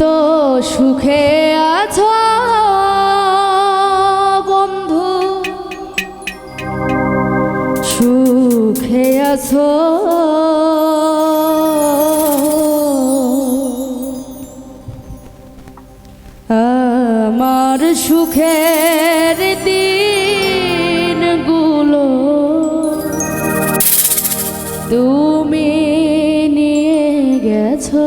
তো সুখে আছো বন্ধু। সুখে আছো। আমার সুখের দিনগুলো তুমি নিয়ে গেছো।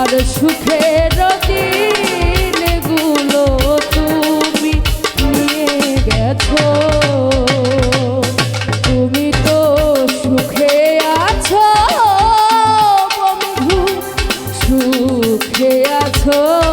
আমার সুখের দিনগুলো তুমি নিয়ে গেছো। তুমি তো সুখে আছো বন্ধু সুখে আছো।